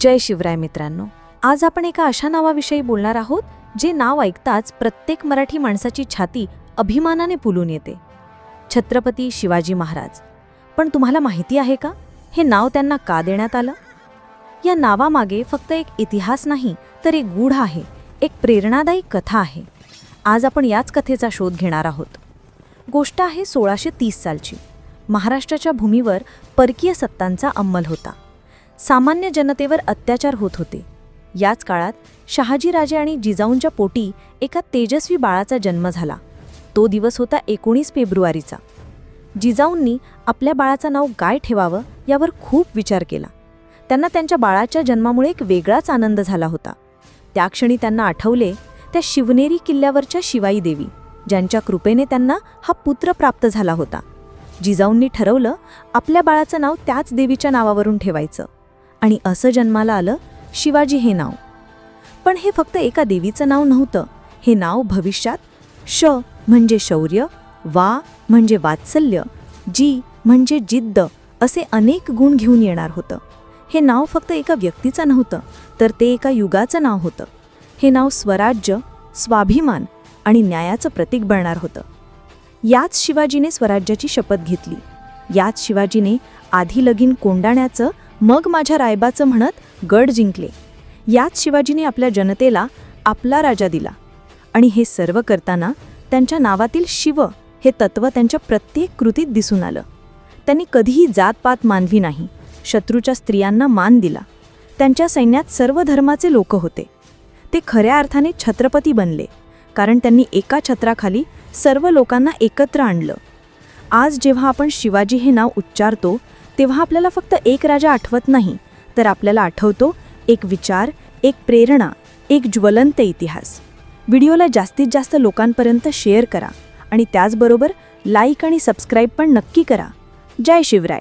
जय शिवराय मित्रांनो. आज आपण एका अशा नावाविषयी बोलणार आहोत जे नाव ऐकताच प्रत्येक मराठी माणसाची छाती अभिमानाने फुलून येते. छत्रपती शिवाजी महाराज. पण तुम्हाला माहिती आहे का? हे नाव त्यांना का देण्यात आलं? या नावामागे फक्त एक इतिहास नाही तर एक गूढ आहे एक प्रेरणादायी कथा आहे. आज आपण याच कथेचा शोध घेणार आहोत. गोष्ट आहे सोळाशे तीस सालची. महाराष्ट्राच्या भूमीवर परकीय सत्तांचा अंमल होता. सामान्य जनतेवर अत्याचार होत होते. याच काळात शहाजीराजे आणि जिजाऊंच्या पोटी एका तेजस्वी बाळाचा जन्म झाला. तो दिवस होता एकोणीस फेब्रुवारीचा. जिजाऊंनी आपल्या बाळाचं नाव काय ठेवावं यावर खूप विचार केला. त्यांना त्यांच्या बाळाच्या जन्मामुळे एक वेगळाच आनंद झाला होता. त्या क्षणी त्यांना आठवले त्या शिवनेरी किल्ल्यावरच्या शिवाई देवी ज्यांच्या कृपेने त्यांना हा पुत्र प्राप्त झाला होता. जिजाऊंनी ठरवलं आपल्या बाळाचं नाव त्याच देवीच्या नावावरून ठेवायचं. आणि असं जन्माला आलं शिवाजी हे नाव. पण हे फक्त एका देवीचं नाव नव्हतं. हे नाव भविष्यात श म्हणजे शौर्य वा म्हणजे वात्सल्य जी म्हणजे जिद्द असे अनेक गुण घेऊन येणार होतं. हे नाव फक्त एका व्यक्तीचं नव्हतं तर ते एका युगाचं नाव होतं. हे नाव स्वराज्य स्वाभिमान आणि न्यायाचं प्रतीक बनणार होतं. याच शिवाजीने स्वराज्याची शपथ घेतली. याच शिवाजीने आधी लगीन कोंडाण्याचं मग माझ्या रायबाचं म्हणत गड जिंकले. याच शिवाजीने आपल्या जनतेला आपला राजा दिला. आणि हे सर्व करताना त्यांच्या नावातील शिव हे तत्त्व त्यांच्या प्रत्येक कृतीत दिसून आलं. त्यांनी कधीही जातपात मानली नाही. शत्रूच्या स्त्रियांना मान दिला. त्यांच्या सैन्यात सर्व धर्माचे लोक होते. ते खऱ्या अर्थाने छत्रपती बनले. कारण त्यांनी एका छत्राखाली सर्व लोकांना एकत्र आणलं. आज जेव्हा आपण शिवाजी हे नाव उच्चारतो तेव्हा आपल्याला फक्त एक राजा आठवत नाही तर आपल्याला आठवतो एक विचार एक प्रेरणा एक ज्वलंत इतिहास. व्हिडिओला जास्तीत जास्त लोकांपर्यंत शेअर करा आणि त्याचबरोबर लाईक आणि सबस्क्राईब पण नक्की करा. जय शिवराय.